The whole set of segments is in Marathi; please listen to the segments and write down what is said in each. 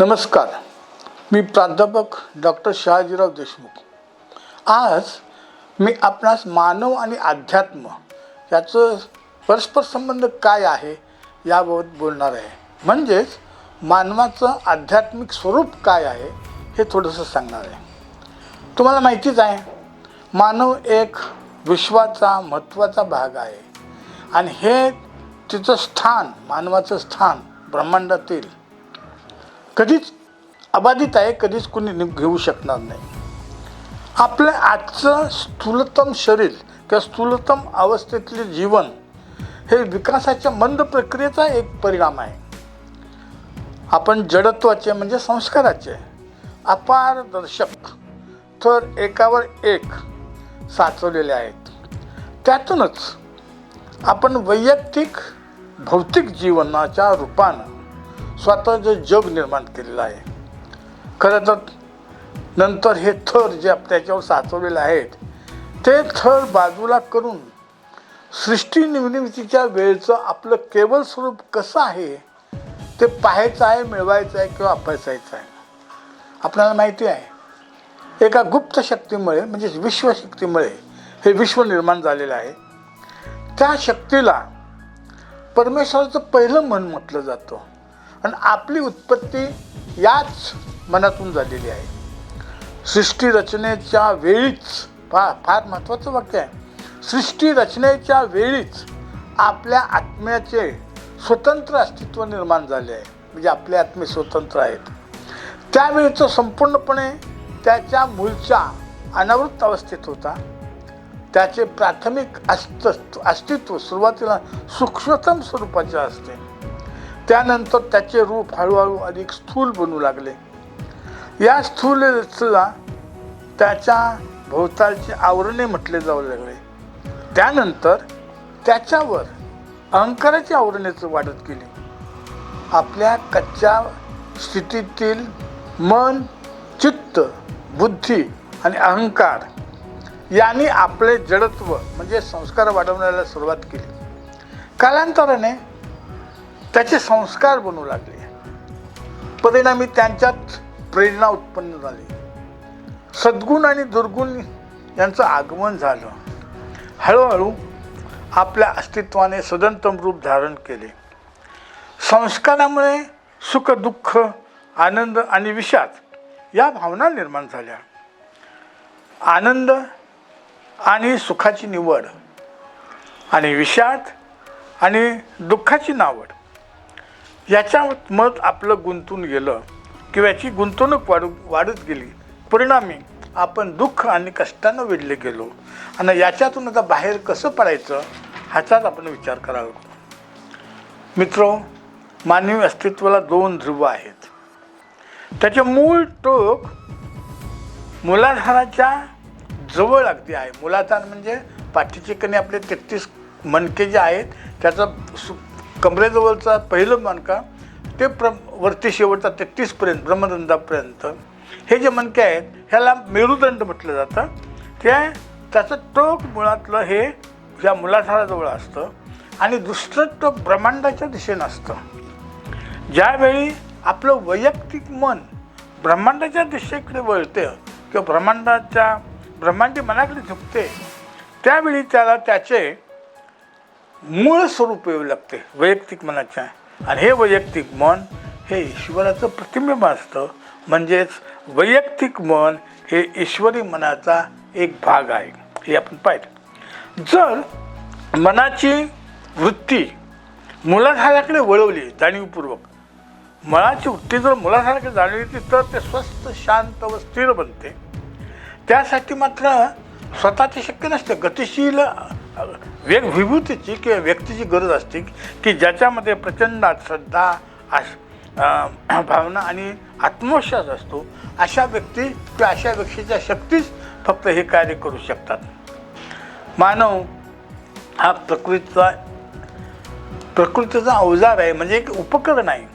नमस्कार. मी प्राध्यापक डॉक्टर शहाजीराव देशमुख. आज मी आपणास मानव आणि अध्यात्म याचं परस्पर संबंध काय आहे याबाबत बोलणार आहे. म्हणजेच मानवाचं आध्यात्मिक स्वरूप काय आहे हे थोडंसं सांगणार आहे. तुम्हाला माहितीच आहे मानव एक विश्वाचा महत्त्वाचा भाग आहे. आणि हे तिचं स्थान मानवाचं स्थान ब्रह्मांडातील कधीच अबाधित आहे कधीच कुणी घेऊ शकणार नाही. आपलं आजचं स्थूलतम शरीर किंवा स्थूलतम अवस्थेतले जीवन हे विकासाच्या मंद प्रक्रियेचा एक परिणाम आहे. आपण जडत्वाचे म्हणजे संस्काराचे अपारदर्शक तर एकावर एक साचवलेले आहेत. त्यातूनच आपण वैयक्तिक भौतिक जीवनाच्या रूपानं स्वतःचं जग निर्माण केलेलं आहे. खरं तर नंतर हे थर जे आप- त्याच्यावर साचवलेले आहेत ते थर बाजूला करून सृष्टी निर्मितीच्या आपलं केवळ स्वरूप कसं आहे ते पाहायचं आहे मिळवायचं आहे किंवा अभ्यासायचं आहे. आपल्याला माहिती आहे एका गुप्त शक्तीमुळे म्हणजे विश्वशक्तीमुळे हे विश्व निर्माण झालेलं आहे. त्या शक्तीला परमेश्वराचं पहिलं मन म्हटलं जातं. पण आपली उत्पत्ती याच मनातून झालेली आहे. सृष्टी रचनेच्या वेळीच फार फार महत्त्वाचं वाक्य आहे. सृष्टी रचनेच्या वेळीच आपल्या आत्म्याचे स्वतंत्र अस्तित्व निर्माण झाले आहे. म्हणजे आपले आत्मे स्वतंत्र आहेत. त्यावेळीचं संपूर्णपणे त्याच्या मूळच्या अनावृत अवस्थेत होता. त्याचे प्राथमिक अस्तित्व अस्तित्व सुरुवातीला सूक्ष्मतम स्वरूपाचे असते. त्यानंतर त्याचे रूप हळूहळू अधिक स्थूल बनू लागले. या स्थूलतेला त्याच्या भोवतालची आवरणे म्हटले जाऊ लागले. त्यानंतर त्याच्यावर अहंकाराची आवरणेचं वाढत गेली. आपल्या कच्च्या स्थितीतील मन चित्त बुद्धी आणि अहंकार यांनी आपले जडत्व म्हणजे संस्कार वाढवण्याला सुरुवात केली. कालांतराने त्याचे संस्कार बनू लागले. परिणामी त्यांच्यात प्रेरणा उत्पन्न झाली. सद्गुण आणि दुर्गुण यांचं आगमन झालं. हळूहळू आपल्या अस्तित्वाने सदंतम रूप धारण केले. संस्कारामुळे सुख दुःख आनंद आणि विषाद या भावना निर्माण झाल्या. आनंद आणि सुखाची निवड आणि विषाद आणि दुःखाची नावड याच्यात मत आपलं गुंतून गेलं किंवा याची गुंतवणूक वाढू वाढत गेली. परिणामी आपण दुःख आणि कष्टानं वेढले गेलो. आणि याच्यातून आता बाहेर कसं पडायचं ह्याचाच आपण विचार करावा. लागतो मित्र मानवी अस्तित्वाला दोन ध्रुव आहेत. त्याचे मूळ टोक मुलाधाराच्या जवळ अगदी आहे. मुलाधार म्हणजे पाठीचे कणी आपले तेहतीस मणके जे आहेत त्याचा सु कमरेजवळचा पहिलं मणका ते प्र वरती शेवटचा तेहतीसपर्यंत ब्रह्मदंडापर्यंत. हे जे मणके आहेत ह्याला मेरुदंड म्हटलं जातं. ते त्याचं टोक मुळातलं हे या मुलाधाराजवळ असतं. आणि दुसरं टोक ब्रह्मांडाच्या दिशेनं असतं. ज्यावेळी आपलं वैयक्तिक मन ब्रह्मांडाच्या दिशेकडे वळते किंवा ब्रह्मांडाच्या ब्रह्मांडी मनाकडे झुकते त्यावेळी त्याला त्याचे मूळ स्वरूप येऊ लागते वैयक्तिक मनाच्या. आणि हे वैयक्तिक मन हे ईश्वराचं प्रतिबिंब असतं. म्हणजेच वैयक्तिक मन हे ईश्वरी मनाचा एक भाग आहे. हे आपण पाहिलं. जर मनाची वृत्ती मुलाधाराकडे वळवली जाणीवपूर्वक मनाची वृत्ती जर मुलाधाराकडे जाणवली तर ते स्वस्थ शांत व स्थिर बनते. त्यासाठी मात्र स्वतःचे शक्य नसते. गतिशील वेग विभूतीची किंवा व्यक्तीची गरज असते की ज्याच्यामध्ये प्रचंड श्रद्धा आश भावना आणि आत्मविश्वास असतो अशा व्यक्ती किंवा अशा व्यक्तीच्या शक्तीच फक्त हे कार्य करू शकतात. मानव हा प्रकृतीचा प्रकृतीचा अवजार आहे म्हणजे एक उपकरण आहे.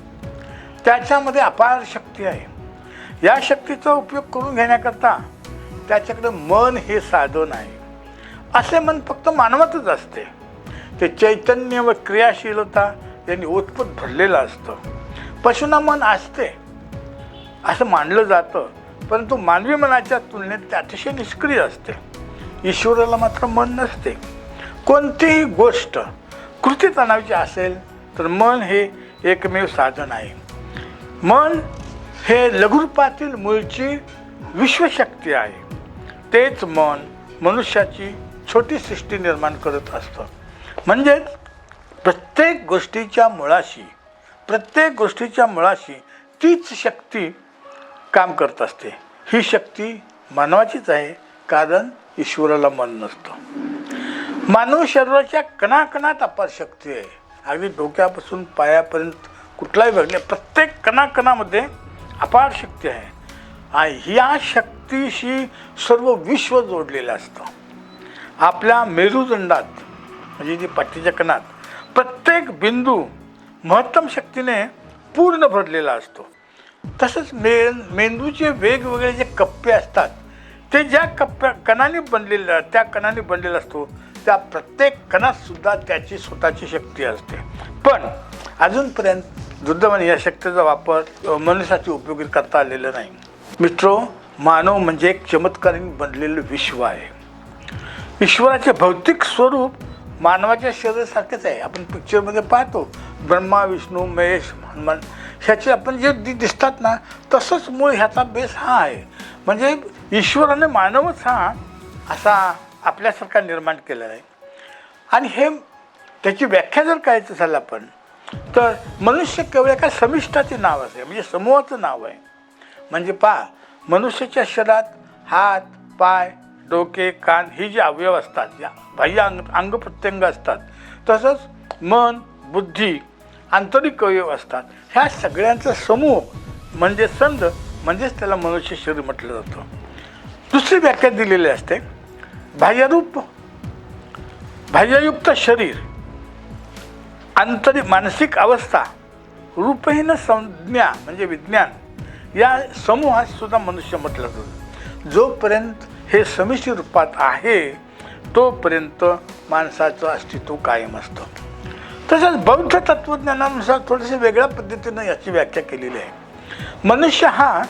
त्याच्यामध्ये अपार शक्ती आहे. या शक्तीचा उपयोग करून घेण्याकरता त्याच्याकडे मन हे साधन आहे. असे मन फक्त मानवातच असते. ते चैतन्य व क्रियाशीलता यांनी ओतप्रोत भरलेलं असतं. पशुना मन असते. असं मानलं जातं परंतु मानवी मनाच्या तुलनेत ते अतिशय निष्क्रिय असते. ईश्वराला मात्र मन नसते. कोणतीही गोष्ट कृतीत आणायची असेल तर मन हे एकमेव साधन आहे. मन हे लघुरूपातील मूळची विश्वशक्ती आहे. तेच मन मनुष्याची छोटी सृष्टी निर्माण करत असतं. म्हणजेच प्रत्येक गोष्टीच्या मुळाशी प्रत्येक गोष्टीच्या मुळाशी तीच शक्ती काम करत असते. ही शक्ती मानवाचीच आहे कारण ईश्वराला मन नसतं. मानव शरीराच्या कणाकणात अपार शक्ती आहे. अगदी डोक्यापासून पायापर्यंत कुठलाही भाग नाही प्रत्येक कणाकणामध्ये अपार शक्ती आहे. आणि ह्या शक्तीशी सर्व विश्व जोडलेलं असतं. आपल्या मेरुदंडात म्हणजे जी पाठीच्या कणात प्रत्येक बिंदू महत्तम शक्तीने पूर्ण भरलेला असतो. तसंच मे मेंदूचे वेगवेगळे जे कप्पे असतात ते ज्या कप्प्या कणाने बनलेले त्या कणाने बनलेला असतो त्या प्रत्येक कणातसुद्धा त्याची स्वतःची शक्ती असते. पण अजूनपर्यंत दुर्दैवाने या शक्तीचा वापर मनुष्याची उपयोगी करता आलेलं नाही. मित्रो मानव म्हणजे एक चमत्कारीने बनलेलं विश्व आहे. ईश्वराचे भौतिक स्वरूप मानवाच्या शरीरासारखेच आहे. आपण पिक्चरमध्ये पाहतो ब्रह्मा विष्णू महेश हनुमान ह्याचे आपण जे दि दिसतात ना तसंच मूळ ह्याचा बेस हा आहे. म्हणजे ईश्वराने मानवच हा असा आपल्यासारखा निर्माण केलेला आहे. आणि हे त्याची व्याख्या जर करायचं झालं आपण तर मनुष्य केवळ एका समिष्टाचे नाव असे म्हणजे समूहाचं नाव आहे. म्हणजे पहा मनुष्याच्या शरीरात हात पाय डोके कान ही जी अवयव असतात या बाह्य अंग अंग प्रत्यंग असतात तसंच मन बुद्धी आंतरिक अवयव असतात. ह्या सगळ्यांचा समूह म्हणजे संध म्हणजेच त्याला मनुष्य शरीर म्हटलं जातं. दुसरी व्याख्या दिलेली असते बाह्यरूप बाह्ययुक्त शरीर आंतरिक मानसिक अवस्था रूपहीन संज्ञा म्हणजे विज्ञान या समूहात सुद्धा मनुष्य म्हटलं जातं. जोपर्यंत हे समिष्टी रूपात आहे तोपर्यंत माणसाचं अस्तित्व कायम असतं. तसंच बौद्ध तत्त्वज्ञानानुसार थोडीशी वेगळ्या पद्धतीनं याची व्याख्या केलेली आहे. मनुष्य हा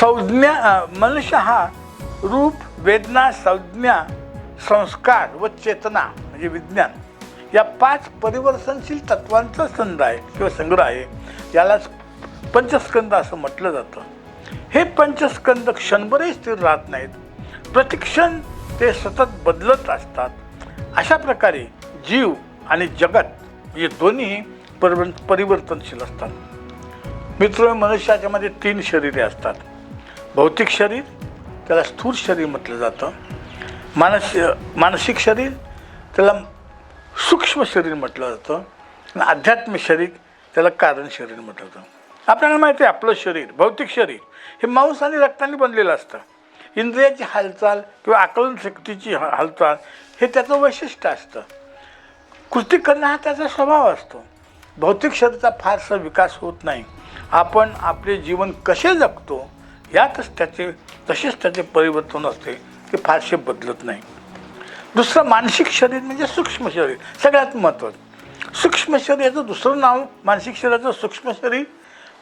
संज्ञा मनुष्य हा रूप वेदना संज्ञा संस्कार व चेतना म्हणजे विज्ञान या पाच परिवर्तनशील तत्वांचा संघ आहे किंवा संग्रह आहे. यालाच पंचस्कंद असं म्हटलं जातं. हे पंचस्कंद क्षणभरही स्थिर राहत नाहीत. प्रतिक्षण ते सतत बदलत असतात. अशा प्रकारे जीव आणि जगत हे दोन्ही परिवर परिवर्तनशील असतात. मित्र मनुष्याच्यामध्ये तीन शरीरे असतात. भौतिक शरीर त्याला स्थूल शरीर म्हटलं जातं. मानस मानसिक शरीर त्याला सूक्ष्म शरीर म्हटलं जातं. आणि आध्यात्मिक शरीर त्याला कारण शरीर म्हटलं जातं. आपल्याला माहिती आहे आपलं शरीर भौतिक शरीर. हे मांस आणि रक्ताने बनलेलं असतं. इंद्रियाची हालचाल किंवा आकलन शक्तीची हा- हालचाल हे त्याचं वैशिष्ट्य असतं. कृती करणं हा त्याचा स्वभाव असतो. भौतिक शरीराचा फारसा विकास होत नाही. आपण आपले जीवन कसे जगतो यातच त्याचे तसेच त्याचे परिवर्तन असते ते फारसे बदलत नाही. दुसरं मानसिक शरीर म्हणजे सूक्ष्म शरीर सगळ्यात महत्त्वाचं. सूक्ष्म शरीर याचं दुसरं नाव मानसिक शरीराचं सूक्ष्म शरीर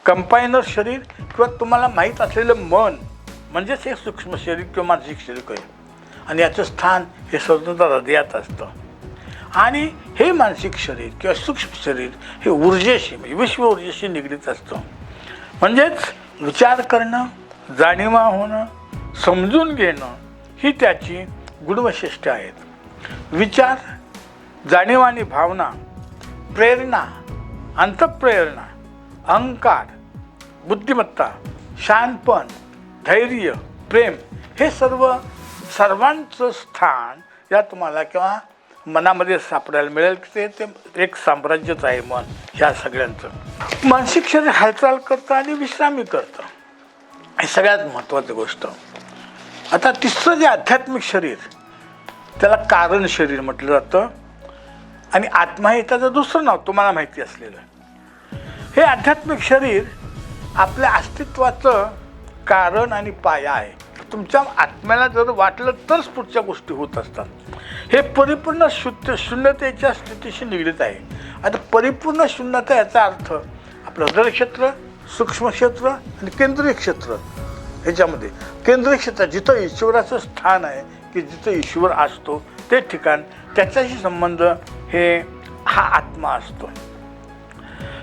कंपायनर शरीर किंवा तुम्हाला माहीत असलेलं मन म्हणजेच हे सूक्ष्म शरीर किंवा मानसिक शरीर कळेल. आणि याचं स्थान हे स्वतंत्र हृदयात असतं. आणि हे मानसिक शरीर किंवा सूक्ष्म शरीर हे ऊर्जेशी म्हणजे विश्व ऊर्जेशी निगडीत असतं. म्हणजेच विचार करणं जाणीवा होणं समजून घेणं ही त्याची गुणवैशिष्ट्य आहेत. विचार जाणीव आणि भावना प्रेरणा अंतप्रेरणा अहंकार बुद्धिमत्ता शानपण धैर्य प्रेम हे सर्व सर्वांचं स्थान या तुम्हाला किंवा मनामध्ये सापडायला मिळेल. की ते ते एक साम्राज्यच आहे मन ह्या सगळ्यांचं. मानसिक शरीर हालचाल करतं आणि विश्रामी करतं. हे सगळ्यात महत्त्वाची गोष्ट. आता तिसरं जे आध्यात्मिक शरीर त्याला कारण शरीर म्हटलं जातं. आणि आत्मा हे त्याचं दुसरं नाव तुम्हाला माहिती असलेलं. हे आध्यात्मिक शरीर आपल्या अस्तित्वाचं कारण आणि पाया आहे. तुमच्या आत्म्याला जर वाटलं तरच पुढच्या गोष्टी होत असतात. हे परिपूर्ण शुद्ध शून्यतेच्या स्थितीशी निगडीत आहे. आता परिपूर्ण शून्यता याचा अर्थ आपलं हृदयक्षेत्र सूक्ष्म क्षेत्र आणि केंद्रीय क्षेत्र. ह्याच्यामध्ये केंद्रीय क्षेत्र जिथं ईश्वराचं स्थान आहे की जिथं ईश्वर असतो ते ठिकाण त्याच्याशी संबंध हे हा आत्मा असतो.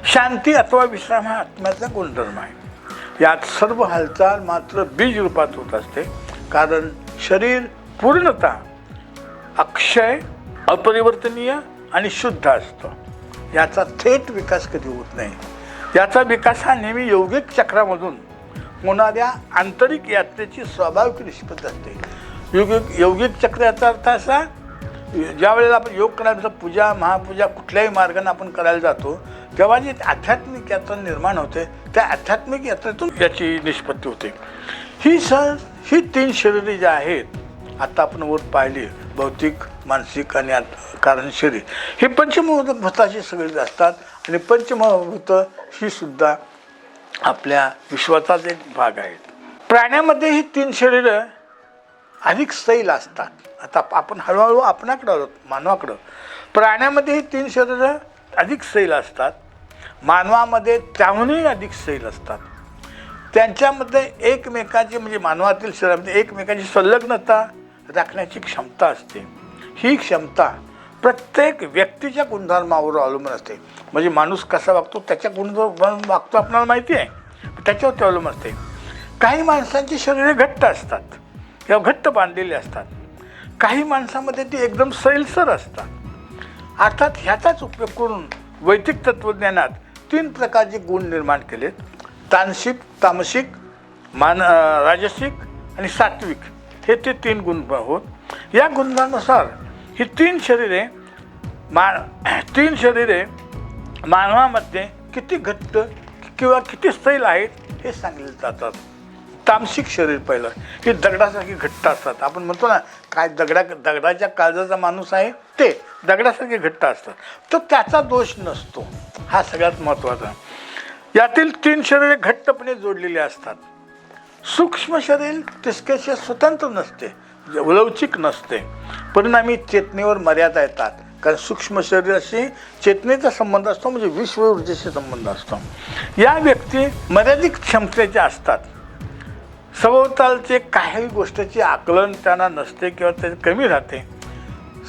शांती अथवा विश्राम हा आत्म्याचा गुणधर्म आहे. यात सर्व हालचाल मात्र बीज रूपात होत असते. कारण शरीर पूर्णतः अक्षय अपरिवर्तनीय आणि शुद्ध असतं. याचा थेट विकास कधी होत नाही. याचा विकास हा नेहमी यौगिक चक्रामधून होणाऱ्या आंतरिक यात्रेची स्वाभाविक निष्पत असते. यौगिक यौगिक चक्र याचा अर्थ असा ज्या वेळेला आपण योग करायचं पूजा महापूजा कुठल्याही मार्गाने आपण करायला जातो तेव्हा जी आध्यात्मिक यात्रा निर्माण होते त्या आध्यात्मिक यात्रेतून याची निष्पत्ती होते. ही सर ही तीन शरीरे जी आहेत आता आपण वर पाहिली भौतिक मानसिक आणि कारण शरीर. हे पंचमभूताची सगळी असतात आणि पंचमभूत ही सुद्धा आपल्या विश्वाचाच एक भाग आहेत. प्राण्यामध्ये ही तीन शरीरं अधिक सैल असतात. आता आपण हळूहळू आपणाकडं आलो मानवाकडं. प्राण्यामध्ये ही तीन शरीरं अधिक सैल असतात. मानवामध्ये त्याहूनही अधिक सैल असतात. त्यांच्यामध्ये एकमेकाची म्हणजे मानवातील शरीरामध्ये एकमेकाची संलग्नता राखण्याची क्षमता असते. ही क्षमता प्रत्येक व्यक्तीच्या गुणधर्मावर अवलंबून असते. म्हणजे माणूस कसा वागतो त्याच्या गुणधर्म वागतो आपल्याला माहिती आहे. त्याच्यावर ते अवलंबून असते. काही माणसांची शरीरे घट्ट असतात. किंवा घट्ट बांधलेली असतात. काही माणसामध्ये ती एकदम सैलसर असतात. अर्थात ह्याचाच उपयोग करून वैदिक तत्त्वज्ञानात तीन प्रकारचे गुण निर्माण केलेत. तानसिक तामसिक मान राजसिक आणि सात्विक. हे ते तीन गुण होत या गुणानुसार ही तीन शरीरे मा तीन शरीरे मानवामध्ये किती घट्ट किंवा किती सैल आहेत हे सांगितले जातात. तामसिक शरीर पहिलं. हे दगडासारखी घट्ट असतात. आपण म्हणतो ना काय दगडा दगडाच्या काळजाचा माणूस आहे ते दगडासारखे घट्ट असतात. तर त्याचा दोष नसतो. हा सगळ्यात महत्त्वाचा यातील तीन शरीरे घट्टपणे जोडलेली असतात. सूक्ष्म शरीर तिसकेशी स्वतंत्र नसते लवचिक नसते. परिणामी चेतनेवर मर्यादा येतात. कारण सूक्ष्म शरीराशी चेतनेचा संबंध असतो म्हणजे विश्व ऊर्जेशी संबंध असतो. या व्यक्ती मर्यादित क्षमतेच्या असतात. सभोवतालचे काही गोष्टीचे आकलन त्यांना नसते किंवा ते कमी राहते.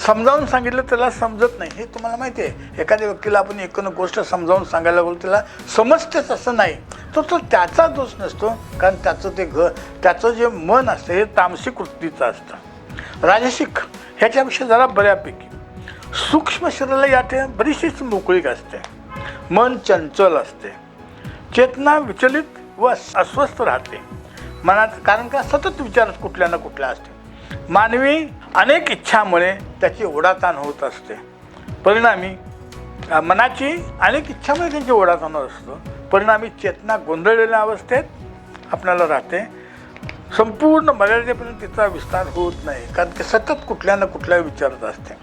समजावून सांगितलं त्याला समजत नाही. हे तुम्हाला माहिती आहे. एखाद्या व्यक्तीला आपण एकूण गोष्ट समजावून सांगायला बोलतो त्याला समजतेच असं नाही. तर तो त्याचा दोष नसतो कारण त्याचं ते घ त्याचं जे मन असतं हे तामसिक वृत्तीचं असतं. राजसिक ह्याच्यापेक्षा जरा बऱ्यापैकी. सूक्ष्म शरीराला यात बरीचशीच मोकळीक असते. मन चंचल असते. चेतना विचलित व अस्वस्थ राहते. मनात कारण का सतत विचारच कुठल्या ना कुठला असते. मानवी अनेक इच्छामुळे त्याची ओढाताण होत असते. परिणामी मनाची अनेक इच्छामुळे त्यांची ओढाताण होत असतो. परिणामी चेतना गोंधळलेल्या अवस्थेत आपल्याला राहते. संपूर्ण मर्यादेपर्यंत तिचा विस्तार होत नाही कारण ते सतत कुठल्या ना कुठल्या विचारत असते.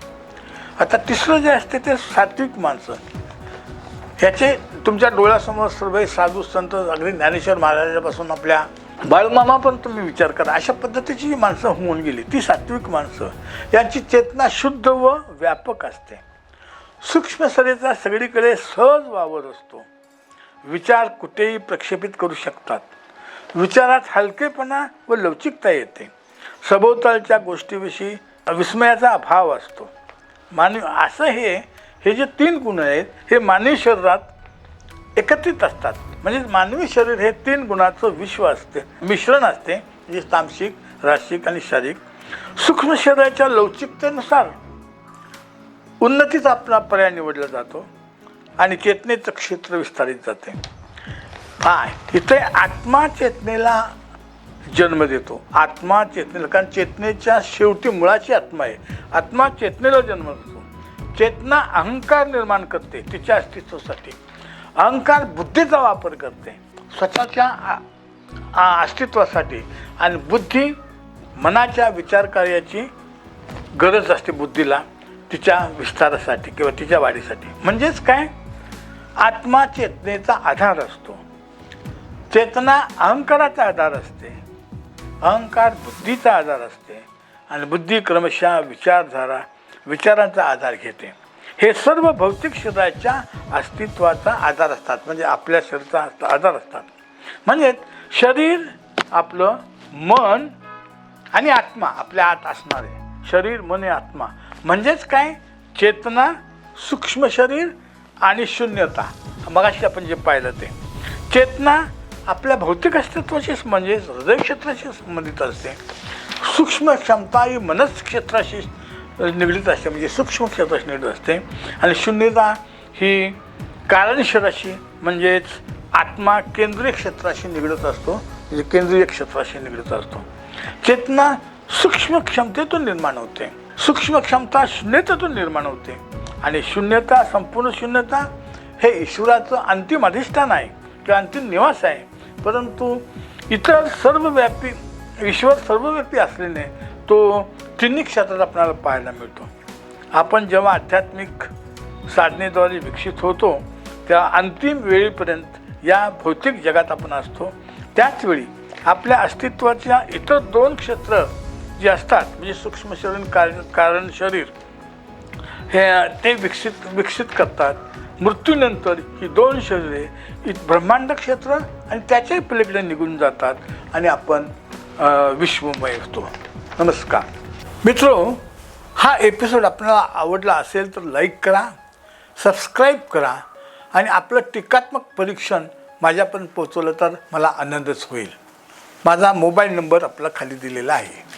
आता तिसरं जे असते ते सात्विक माणसं. ह्याचे तुमच्या डोळ्यासमोर सर्व साधू संत अगदी ज्ञानेश्वर महाराजापासून आपल्या बाळमामा पण तुम्ही विचार करा. अशा पद्धतीची जी माणसं होऊन गेली. ती सात्विक माणसं. यांची चेतना शुद्ध व व्यापक असते. सूक्ष्म शरीराचा सगळीकडे सहज वावर असतो. विचार कुठेही प्रक्षेपित करू शकतात. विचारात हलकेपणा व लवचिकता येते. सभोवतालच्या गोष्टीविषयी विस्मयाचा अभाव असतो. मानवी असं हे हे जे तीन गुण आहेत हे मानवी शरीरात एकत्रित असतात. म्हणजे मानवी शरीर हे तीन गुणाचं विश्व असते. मिश्रण असते म्हणजे तामसिक राशिक आणि शारीरिक. सूक्ष्म शरीराच्या लवचिकतेनुसार उन्नतीचा आपला पर्याय निवडला जातो आणि चेतनेचं क्षेत्र विस्तारित जाते. हा इथे आत्मा चेतनेला जन्म देतो. आत्मा चेतनेला कारण चेतनेच्या शेवटी मुळाची आत्मा आहे. आत्मा चेतनेला जन्म देतो. चेतना अहंकार निर्माण करते तिच्या अस्तित्वासाठी. अहंकार बुद्धीचा वापर करते. स्वतःच्या आ- अस्तित्वासाठी आणि बुद्धी मनाच्या विचार कार्याची गरज असते बुद्धीला तिच्या विस्तारासाठी किंवा तिच्या वाढीसाठी. म्हणजेच काय? आत्मा चेतनेचा आधार असतो. चेतना अहंकाराचा आधार असते. अहंकार बुद्धीचा आधार असते. आणि बुद्धी क्रमशः विचारधारा विचारांचा आधार घेते. हे सर्व भौतिक शरीराच्या अस्तित्वाचा आधार असतात. म्हणजे आपल्या शरीराचा आधार असतात. म्हणजेच शरीर आपलं मन आणि आत्मा आपल्या आत असणारे. शरीर मन आणि आत्मा. म्हणजेच काय? चेतना सूक्ष्म शरीर आणि शून्यता. मगाशी आपण जे पाहिलं ते. चेतना आपल्या भौतिक अस्तित्वाशी म्हणजेच हृदय क्षेत्राशी संबंधित असते. सूक्ष्म क्षमता ही मनस क्षेत्राशी निगडीत असते म्हणजे सूक्ष्म क्षेत्राशी निगडीत असते. आणि शून्यता ही कारण शरीराशी म्हणजेच आत्मा केंद्रीय क्षेत्राशी निगडीत असतो म्हणजे केंद्रीय क्षेत्राशी निगडीत असतो. चेतना सूक्ष्म क्षमतेतून निर्माण होते. सूक्ष्म क्षमता शून्यतेतून निर्माण होते. आणि शून्यता संपूर्ण शून्यता हे ईश्वराचं अंतिम अधिष्ठान आहे किंवा अंतिम निवास आहे. परंतु इतर सर्वव्यापी ईश्वर सर्वव्यापी असल्याने तो तिन्ही क्षेत्रात आपल्याला पाहायला मिळतो. आपण जेव्हा आध्यात्मिक साधनेद्वारे विकसित होतो त्या अंतिम वेळेपर्यंत या भौतिक जगात आपण असतो. त्याचवेळी आपल्या अस्तित्वाच्या इतर दोन क्षेत्र जे असतात म्हणजे सूक्ष्म शरीर कारण कारण शरीर हे ते विकसित विकसित करतात. मृत्यूनंतर ही दोन शरीरे ब्रह्मांड क्षेत्र आणि त्याच्याही पलीकडे निघून जातात आणि आपण विश्वमय होतो. नमस्कार. मित्रो हा एपिसोड आपल्याला आवडला असेल तर लाईक करा सबस्क्राईब करा आणि आपलं टीकात्मक परीक्षण माझ्यापर्यंत पोचवलं तर मला आनंदच होईल. माझा मोबाईल नंबर आपला खाली दिलेला आहे.